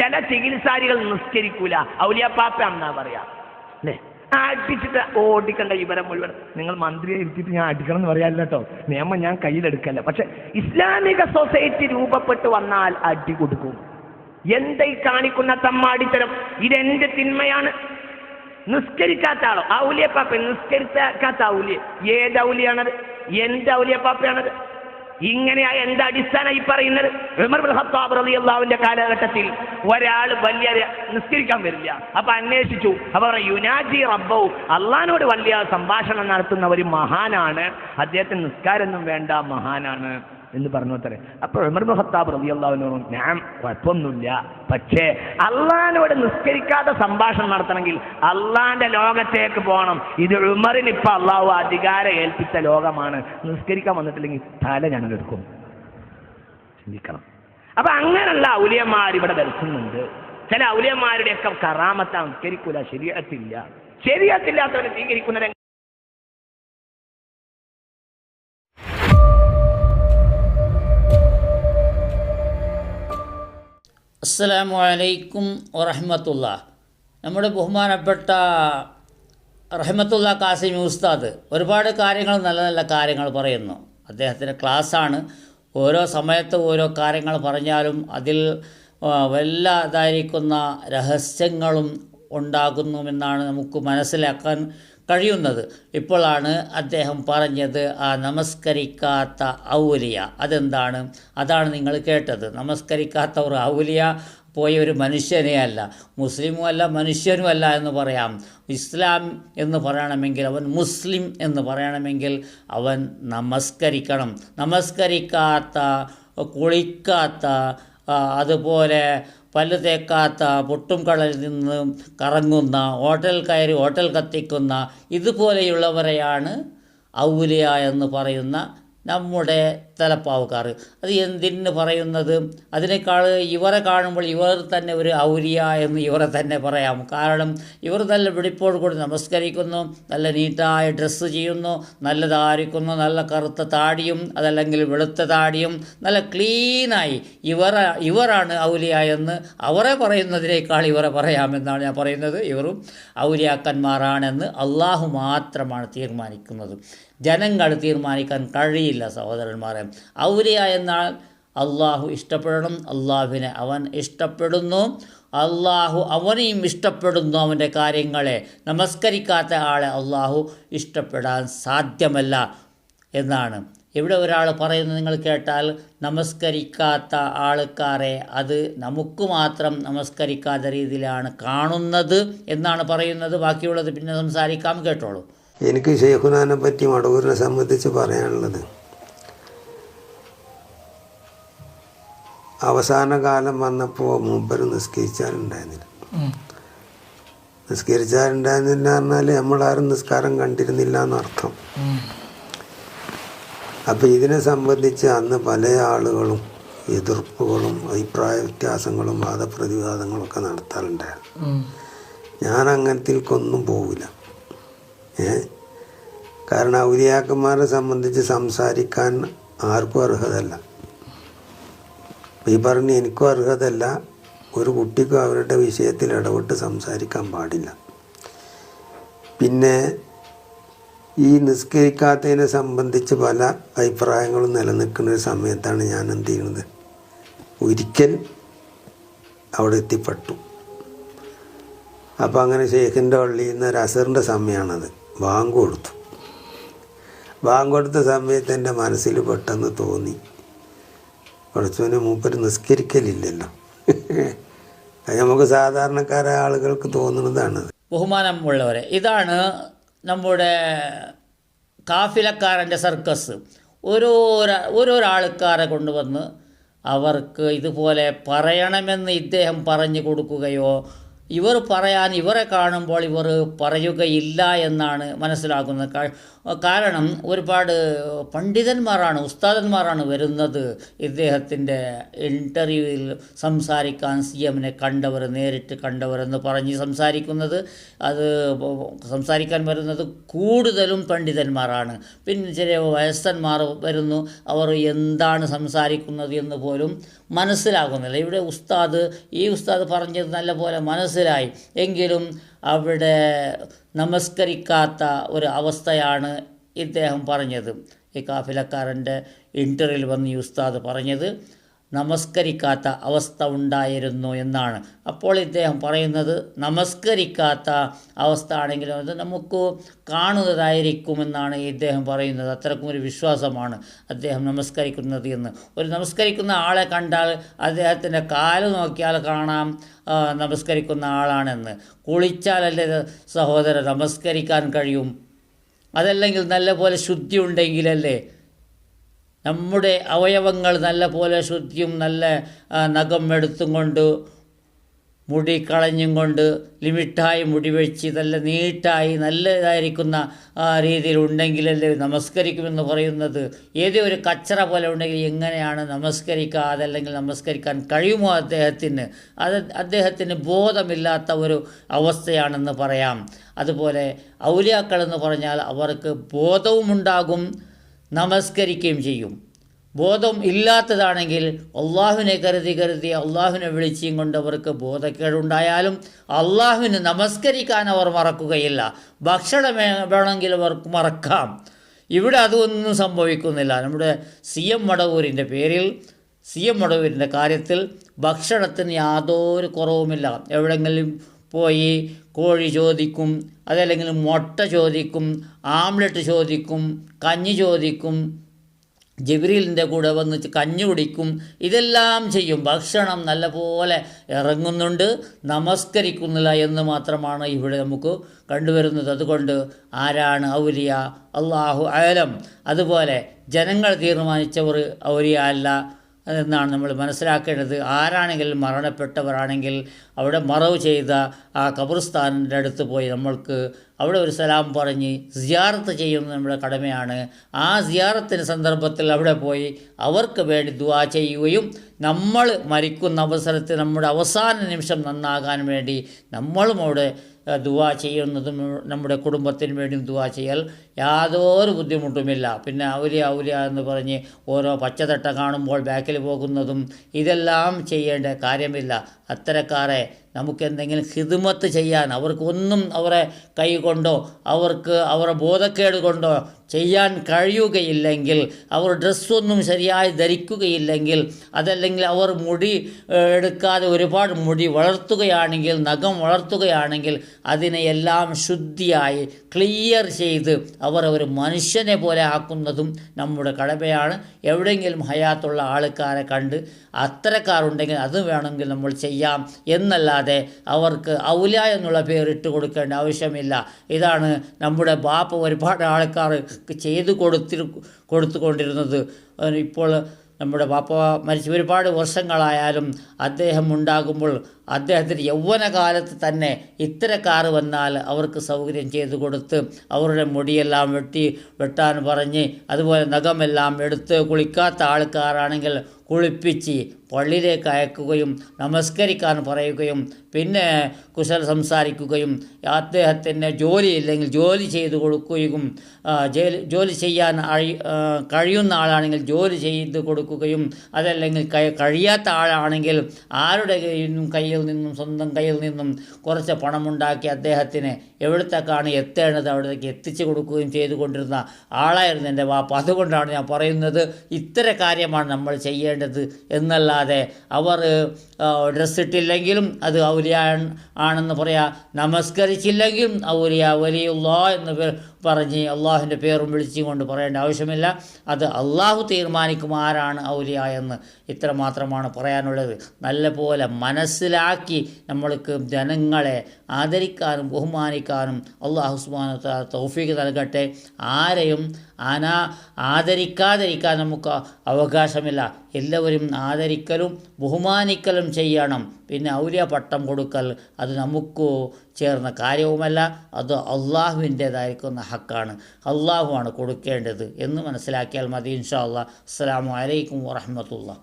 ചില ചികിത്സാരികൾ നിസ്കരിക്കൂല. ഔലിയപ്പാപ്പ എന്നാ പറയാ. അല്ലേ അടിച്ചിട്ട് ഓടിക്കണ്ട വിവരം മുഴുവൻ. നിങ്ങൾ മന്ത്രിയെ ഇരുത്തിയിട്ട് ഞാൻ അടിക്കണം എന്ന് പറയാല്ല കേട്ടോ. നിയമം ഞാൻ കയ്യിലെടുക്കല്ല. പക്ഷെ ഇസ്ലാമിക സൊസൈറ്റി രൂപപ്പെട്ടു വന്നാൽ അടി കൊടുക്കും. എന്താ ഈ കാണിക്കുന്ന തമ്മാടിത്തരം? ഇതെന്റെ തിന്മയാണ്. നിസ്കരിക്കാത്ത ആളോ? ഔലിയപ്പാപ്പ നിസ്കരിക്കാത്ത ഔലിയ. ഏത് ഔലിയാണത്? എന്റെ ഔലിയപ്പാപ്പയാണത് ഇങ്ങനെയായ എന്ത് അടിസ്ഥാന ഈ പറയുന്നത്? ഖത്താബ് റളിയല്ലാഹുവിന്റെ കാലഘട്ടത്തിൽ ഒരാൾ വലിയ നിസ്കരിക്കാൻ വരില്ല. അപ്പൊ അന്വേഷിച്ചു. അപ്പൊ യുനാജി റബ്ബവും അള്ളഹാനോട് വലിയ സംഭാഷണം നടത്തുന്ന ഒരു മഹാനാണ്. അദ്ദേഹത്തിന് നിസ്കാരമൊന്നും വേണ്ട മഹാനാണ്. എന്ന് പറഞ്ഞു അത്രേ. അപ്പോൾ ഉമർ റബി ഖത്താബ് റളിയല്ലാഹുവിനോട് ഞാൻ കുഴപ്പമൊന്നുമില്ല. പക്ഷേ അള്ളഹാനോട് നിസ്കരിക്കാത്ത സംഭാഷണം നടത്തണമെങ്കിൽ അള്ളാന്റെ ലോകത്തേക്ക് പോകണം. ഇത് ഉമറിന് ഇപ്പൊ അള്ളാഹു അധികാരം ഏൽപ്പിച്ച ലോകമാണ്. നിസ്കരിക്കാൻ വന്നിട്ടില്ലെങ്കിൽ തല ഞങ്ങൾ എടുക്കും ചിന്തിക്കണം. അപ്പൊ അങ്ങനെയുള്ള ഔലിയന്മാർ ഇവിടെ ദർശിക്കുന്നുണ്ട് ചില ഔലിയന്മാരുടെയൊക്കെ കറാമത്ത നിസ്കരിക്കൂല ശരിയത്തില്ല ശരിയത്തില്ലാത്തവരെ സ്വീകരിക്കുന്നവരെ അസ്സലാമു അലൈക്കും വറഹമത്തുള്ള. നമ്മുടെ ബഹുമാനപ്പെട്ട റഹമത്തുള്ള കാസിമി ഉസ്താദ് ഒരുപാട് കാര്യങ്ങൾ നല്ല നല്ല കാര്യങ്ങൾ പറയുന്നു. അദ്ദേഹത്തിന്റെ ക്ലാസ്സാണ്. ഓരോ സമയത്ത് ഓരോ കാര്യങ്ങൾ പറഞ്ഞാലും അതിൽ വല്ലാതായിരിക്കുന്ന രഹസ്യങ്ങളും ഉണ്ടാകുന്നുവെന്നാണ് നമുക്ക് മനസ്സിലാക്കാൻ കഴിയുന്നത്. ഇപ്പോഴാണ് അദ്ദേഹം പറഞ്ഞത് ആ നമസ്കരിക്കാത്ത ഔലിയ. അതെന്താണ്? അതാണ് നിങ്ങൾ കേട്ടത്. നമസ്കരിക്കാത്ത ഒരു ഔലിയ പോയ ഒരു മനുഷ്യനെ അല്ല. മുസ്ലിമും അല്ല മനുഷ്യനും അല്ല എന്ന് പറയാം. ഇസ്ലാം എന്ന് പറയണമെങ്കിൽ അവൻ മുസ്ലിം എന്ന് പറയണമെങ്കിൽ അവൻ നമസ്കരിക്കണം. നമസ്കരിക്കാത്ത കുളിക്കാത്ത അതുപോലെ പല്ല് തേക്കാത്ത പൊട്ടും കടലിൽ നിന്ന് കറങ്ങുന്ന ഹോട്ടൽ കയറി ഹോട്ടൽ കത്തിക്കുന്ന ഇതുപോലെയുള്ളവരെയാണ് ഔലിയ എന്ന് പറയുന്ന നമ്മുടെ തലപ്പാവുകാർ. അത് എന്തിന് പറയുന്നത്? അതിനേക്കാൾ ഇവരെ കാണുമ്പോൾ ഇവർ തന്നെ ഒരു ഔലിയ എന്ന് ഇവരെ തന്നെ പറയാം. കാരണം ഇവർ നല്ല വെളിപ്പോട് കൂടി നമസ്കരിക്കുന്നു നല്ല നീറ്റായ ഡ്രസ്സ് ചെയ്യുന്നു നല്ലതായിരിക്കുന്നു നല്ല കറുത്ത താടിയും അതല്ലെങ്കിൽ വെളുത്ത താടിയും നല്ല ക്ലീനായി ഇവർ ഇവരാണ് ഔലിയ എന്ന് അവരെ പറയുന്നതിനേക്കാൾ ഇവരെ പറയാമെന്നാണ് ഞാൻ പറയുന്നത്. ഇവരും ഔലിയാക്കന്മാരാണെന്ന് അള്ളാഹു മാത്രമാണ് തീരുമാനിക്കുന്നത്. ജനങ്ങൾ തീരുമാനിക്കാൻ കഴിയില്ല സഹോദരന്മാരെ. ഔലിയ എന്നാൽ അള്ളാഹു ഇഷ്ടപ്പെടണം അള്ളാഹുവിനെ അവൻ ഇഷ്ടപ്പെടുന്നു. അള്ളാഹു അവനെയും ഇഷ്ടപ്പെടുന്നു അവന്റെ കാര്യങ്ങളെ. നമസ്കരിക്കാത്ത ആളെ അള്ളാഹു ഇഷ്ടപ്പെടാൻ സാധ്യമല്ല എന്നാണ്. ഇവിടെ ഒരാൾ പറയുന്നത് നിങ്ങൾ കേട്ടാൽ നമസ്കരിക്കാത്ത ആൾക്കാരെ അത് നമുക്ക് മാത്രം നമസ്കരിക്കാത്ത രീതിയിലാണ് കാണുന്നത് എന്നാണ് പറയുന്നത്. ബാക്കിയുള്ളത് പിന്നെ സംസാരിക്കാം കേട്ടോളൂ. എനിക്ക് ഷെയ്ഖുനാനെ പറ്റി മടവൂരിനെ സംബന്ധിച്ച് പറയാനുള്ളത് അവസാന കാലം വന്നപ്പോൾ മൂപ്പർ നിസ്കരിച്ചാലുണ്ടായിരുന്നില്ല നിസ്കരിച്ചാലുണ്ടായിരുന്നില്ല പറഞ്ഞാൽ നമ്മളാരും നിസ്കാരം കണ്ടിരുന്നില്ല എന്നർത്ഥം അപ്പം ഇതിനെ സംബന്ധിച്ച് അന്ന് പല ആളുകളും എതിർപ്പുകളും അഭിപ്രായ വ്യത്യാസങ്ങളും വാദപ്രതിവാദങ്ങളും ഒക്കെ നടത്താറുണ്ടായിരുന്നു. ഞാൻ അങ്ങനത്തേക്കൊന്നും പോവില്ല. ഏ? കാരണം ഔലിയാക്കന്മാരെ സംബന്ധിച്ച് സംസാരിക്കാൻ ആർക്കും അർഹതല്ല. ഈ പറഞ്ഞ് എനിക്കും അർഹതല്ല. ഒരു കുട്ടിക്കും അവരുടെ വിഷയത്തിൽ ഇടപെട്ട് സംസാരിക്കാൻ പാടില്ല. പിന്നെ ഈ നിസ്കരിക്കാത്തതിനെ സംബന്ധിച്ച് പല അഭിപ്രായങ്ങളും നിലനിൽക്കുന്ന ഒരു സമയത്താണ് ഞാൻ എന്ത് ചെയ്യുന്നത്? ഒരിക്കൽ അവിടെ എത്തിപ്പെട്ടു. അപ്പോൾ അങ്ങനെ ഷെയ്ഖിന്റെ പള്ളിയിൽ നിന്ന് ഒരു അസറിന്റെ സമയമാണത്. ബാങ്ക് കൊടുത്തു. ബാങ്ക് കൊടുത്ത സമയത്ത് എന്റെ മനസ്സിൽ പെട്ടെന്ന് തോന്നി. കുറച്ചവന് മൂപ്പര് നിസ്കരിക്കലില്ലല്ലോ. അത് നമുക്ക് സാധാരണക്കാരായ ആളുകൾക്ക് തോന്നുന്നതാണ്. ബഹുമാനം ഉള്ളവരെ ഇതാണ് നമ്മുടെ കാഫിലക്കാരന്റെ സർക്കസ്. ഓരോ ഓരോരോ ആൾക്കാരെ കൊണ്ടുവന്ന് അവർക്ക് ഇതുപോലെ പറയണമെന്ന് ഇദ്ദേഹം പറഞ്ഞു കൊടുക്കുകയോ ഇവർ പറയാൻ ഇവരെ കാണുമ്പോൾ ഇവർ പറയുകയില്ല എന്നാണ് മനസ്സിലാക്കുന്നത്. കാരണം ഒരുപാട് പണ്ഡിതന്മാരാണ് ഉസ്താദന്മാരാണ് വരുന്നത് ഇദ്ദേഹത്തിന്റെ ഇന്റർവ്യൂവിൽ സംസാരിക്കാൻ സി എമ്മിനെ കണ്ടവർ നേരിട്ട് കണ്ടവർ എന്ന് പറഞ്ഞ് സംസാരിക്കുന്നത്. അത് സംസാരിക്കാൻ വരുന്നത് കൂടുതലും പണ്ഡിതന്മാരാണ്. പിന്നെ ചില വയസ്സന്മാർ വരുന്നു. അവർ എന്താണ് സംസാരിക്കുന്നത് എന്ന് പോലും മനസ്സിലാകുന്നില്ല. ഇവിടെ ഉസ്താദ് ഈ ഉസ്താദ് പറഞ്ഞത് നല്ല പോലെ മനസ്സിലായി. എങ്കിലും അവിടെ നമസ്കരിക്കാത്ത ഒരു അവസ്ഥയാണ് ഇദ്ദേഹം പറഞ്ഞത്. ഈ കാഫിലക്കാരന്റെ ഇന്റർവ്യൂവിൽ വന്ന് ഈ ഉസ്താദ് പറഞ്ഞത്. നമസ്കരിക്കാത്ത അവസ്ഥ ഉണ്ടായിരുന്നു എന്നാണ്. അപ്പോൾ ഇദ്ദേഹം പറയുന്നത് നമസ്കരിക്കാത്ത അവസ്ഥ ആണെങ്കിലും അത് നമുക്ക് കാണുന്നതായിരിക്കുമെന്നാണ് ഇദ്ദേഹം പറയുന്നത്. അത്രക്കും ഒരു വിശ്വാസമാണ് അദ്ദേഹം നമസ്കരിക്കുന്നത് എന്ന്. ഒരു നമസ്കരിക്കുന്ന ആളെ കണ്ടാൽ അദ്ദേഹത്തിന്റെ കാൽ നോക്കിയാൽ കാണാം നമസ്കരിക്കുന്ന ആളാണെന്ന്. കുളിച്ചാലല്ലേ സഹോദരൻ നമസ്കരിക്കാൻ കഴിയും? അതല്ലെങ്കിൽ നല്ലപോലെ ശുദ്ധി ഉണ്ടെങ്കിലല്ലേ നമ്മുടെ അവയവങ്ങൾ നല്ല പോലെ ശുദ്ധിയും നല്ല നഖം എടുത്തും കൊണ്ട് മുടി കളഞ്ഞും കൊണ്ട് ലിമിറ്റായി മുടി വെച്ച് നല്ല നീട്ടായി നല്ലതായിരിക്കുന്ന രീതിയിൽ ഉണ്ടെങ്കിലല്ലേ നമസ്കരിക്കുമെന്ന് പറയുന്നത്. ഏതേ ഒരു കച്ചറ പോലെ ഉണ്ടെങ്കിൽ എങ്ങനെയാണ് നമസ്കരിക്കാതെ അല്ലെങ്കിൽ നമസ്കരിക്കാൻ കഴിയുമോ അദ്ദേഹത്തിന്? അത് അദ്ദേഹത്തിന് ബോധമില്ലാത്ത ഒരു അവസ്ഥയാണെന്ന് പറയാം. അതുപോലെ ഔലിയാക്കൾ എന്ന് പറഞ്ഞാൽ അവർക്ക് ബോധവുമുണ്ടാകും. നമസ്കരിക്കുകയും ചെയ്യും. ബോധം ഇല്ലാത്തതാണെങ്കിൽ അള്ളാഹുവിനെ കരുതി കരുതി അള്ളാഹുവിനെ വിളിച്ചും കൊണ്ട് അവർക്ക് ബോധക്കേടുണ്ടായാലും അള്ളാഹുവിന് നമസ്കരിക്കാൻ അവർ മറക്കുകയില്ല. ഭക്ഷണം വേണമെങ്കിൽ അവർക്ക് മറക്കാം. ഇവിടെ അതൊന്നും സംഭവിക്കുന്നില്ല. നമ്മുടെ സി എം മടവൂരിന്റെ പേരിൽ സി എം മടവൂരിന്റെ കാര്യത്തിൽ ഭക്ഷണത്തിന് യാതൊരു കുറവുമില്ല. എവിടെങ്കിലും പോയി കോഴി ചോദിക്കും അതല്ലെങ്കിൽ മുട്ട ചോദിക്കും ആംലെറ്റ് ചോദിക്കും കഞ്ഞി ചോദിക്കും ജബ്രീലിന്റെ കൂടെ വന്ന് കഞ്ഞു കുടിക്കും ഇതെല്ലാം ചെയ്യും. ഭക്ഷണം നല്ലപോലെ ഇറങ്ങുന്നുണ്ട് നമസ്കരിക്കുന്നില്ല എന്ന് മാത്രമാണ് ഇവിടെ നമുക്ക് കണ്ടുവരുന്നത്. അതുകൊണ്ട് ആരാണ് ഔലിയ? അള്ളാഹു അയലം അതുപോലെ ജനങ്ങൾ തീരുമാനിച്ചവർ ഔലിയ അല്ല. എന്നാണ് നമ്മൾ മനസ്സിലാക്കേണ്ടത്. ആരാണെങ്കിലും മരണപ്പെട്ടവരാണെങ്കിൽ അവിടെ മറവ് ചെയ്ത ആ ഖബർസ്ഥാനിന്റെ അടുത്ത് പോയി നമ്മൾക്ക് അവിടെ ഒരു സലാം പറഞ്ഞ് സിയാറത്ത് ചെയ്യുന്നത് നമ്മുടെ കടമയാണ്. ആ സിയാറത്തിന് സന്ദർഭത്തിൽ അവിടെ പോയി അവർക്ക് വേണ്ടി ദുവാ ചെയ്യുകയും നമ്മൾ മരിക്കുന്ന അവസരത്തിൽ നമ്മുടെ അവസാന നിമിഷം നന്നാകാൻ വേണ്ടി നമ്മളും അവിടെ ദുവാ ചെയ്യുന്നതും നമ്മുടെ കുടുംബത്തിന് വേണ്ടിയും ദുവാ ചെയ്യൽ. യാതൊരു ബുദ്ധിമുട്ടുമില്ല. പിന്നെ ഔലിയ ഔലിയ എന്ന് പറഞ്ഞ് ഓരോ പച്ചതട്ട കാണുമ്പോൾ ബാക്കിൽ പോകുന്നതും ഇതെല്ലാം ചെയ്യേണ്ട കാര്യമില്ല. അത്തരക്കാരെ നമുക്ക് എന്തെങ്കിലും ഹിദ്മത്ത് ചെയ്യാൻ അവർക്കൊന്നും അവരെ കൈ കൊണ്ടോ അവർക്ക് അവരുടെ ബോധക്കേട് കൊണ്ടോ ചെയ്യാൻ കഴിയുകയില്ലെങ്കിൽ അവർ ഡ്രസ്സൊന്നും ശരിയായി ധരിക്കുകയില്ലെങ്കിൽ അതല്ലെങ്കിൽ അവർ മുടി എടുക്കാതെ ഒരുപാട് മുടി വളർത്തുകയാണെങ്കിൽ നഖം വളർത്തുകയാണെങ്കിൽ അതിനെ എല്ലാം ശുദ്ധിയായി ക്ലിയർ ചെയ്ത് അവർ ഒരു മനുഷ്യനെ പോലെ ആക്കുന്നതും നമ്മുടെ കടമയാണ്. എവിടെയെങ്കിലും ഹയാത്തുള്ള ആൾക്കാരെ കണ്ട് അത്തരക്കാരുണ്ടെങ്കിൽ അത് വേണമെങ്കിൽ നമ്മൾ ചെയ്യാം. എന്നല്ലാതെ അവർക്ക് ഔല എന്നുള്ള പേര് ഇട്ട് കൊടുക്കേണ്ട ആവശ്യമില്ല. ഇതാണ് നമ്മുടെ ബാപ്പ ഒരുപാട് ആൾക്കാർ ചെയ്തു കൊടുത്തി കൊടുത്തുകൊണ്ടിരുന്നത്. ഇപ്പോൾ നമ്മുടെ ബാപ്പ മരിച്ച ഒരുപാട് വർഷങ്ങളായാലും അദ്ദേഹം ഉണ്ടാകുമ്പോൾ അദ്ദേഹത്തിന്റെ യൗവനകാലത്ത് തന്നെ ഇത്തരക്കാർ വന്നാൽ അവർക്ക് സൗകര്യം ചെയ്തു കൊടുത്ത് അവരുടെ മുടിയെല്ലാം വെട്ടി വെട്ടാൻ പറഞ്ഞ് അതുപോലെ നഖമെല്ലാം എടുത്ത് കുളിക്കാത്ത ആൾക്കാരാണെങ്കിൽ കുളിപ്പിച്ച് പള്ളിയിലേക്ക് അയക്കുകയും നമസ്കരിക്കാൻ പറയുകയും പിന്നെ കുശൽ സംസാരിക്കുകയും അദ്ദേഹത്തിന് ജോലിയില്ലെങ്കിൽ ജോലി ചെയ്തു കൊടുക്കുകയും ജോലി ചെയ്യാൻ കഴിയുന്ന ആളാണെങ്കിൽ ജോലി ചെയ്ത് കൊടുക്കുകയും അതല്ലെങ്കിൽ കഴിയാത്ത ആളാണെങ്കിൽ ആരുടെ കയ്യിൽ നിന്നും സ്വന്തം കയ്യിൽ നിന്നും കുറച്ച് പണമുണ്ടാക്കി അദ്ദേഹത്തിന് എവിടത്തേക്കാണ് എത്തേണ്ടത്? അവിടത്തേക്ക് എത്തിച്ചു കൊടുക്കുകയും ചെയ്തുകൊണ്ടിരുന്ന ആളായിരുന്നു എന്റെ വാപ്പ. അതുകൊണ്ടാണ് ഞാൻ പറയുന്നത് ഇത്തരം കാര്യമാണ് നമ്മൾ ചെയ്യേണ്ടത് എന്നല്ലാതെ അവർ ഡ്രസ്സിട്ടില്ലെങ്കിലും അത് ഔലിയ ആണെന്ന് പറയാ. നമസ്കരിച്ചില്ലെങ്കിലും ഔലിയ വലിയുള്ള എന്ന് പറഞ്ഞ് അള്ളാഹുവിന്റെ പേരും വിളിച്ചും കൊണ്ട് പറയേണ്ട ആവശ്യമില്ല. അത് അള്ളാഹു തീരുമാനിക്കും ആരാണ് ഔലിയ എന്ന് ഇത്ര മാത്രമാണ് പറയാനുള്ളത് നല്ലപോലെ മനസ്സിലാക്കി നമ്മൾക്ക് ജനങ്ങളെ ആദരിക്കാനും ബഹുമാനിക്കാനും അള്ളാഹു സുബാന തൗഫീക്ക് നൽകട്ടെ. ആരെയും അനാ ആദരിക്കാതിരിക്കാൻ നമുക്ക് അവകാശമില്ല. എല്ലാവരും ആദരിക്കലും ബഹുമാനിക്കലും ചെയ്യണം. പിന്നെ ഔലിയ പട്ടം കൊടുക്കൽ അത് നമുക്ക് ചേർന്ന കാര്യവുമല്ല. അത് അള്ളാഹുവിന്റേതായിരിക്കുന്ന ഹക്കാണ്. അള്ളാഹുവാണ് കൊടുക്കേണ്ടത് എന്ന് മനസ്സിലാക്കിയാൽ മതി ഇൻഷാ അള്ളാഹ് അസ്സാം വലൈക്കും വറഹമത്തുള്ള.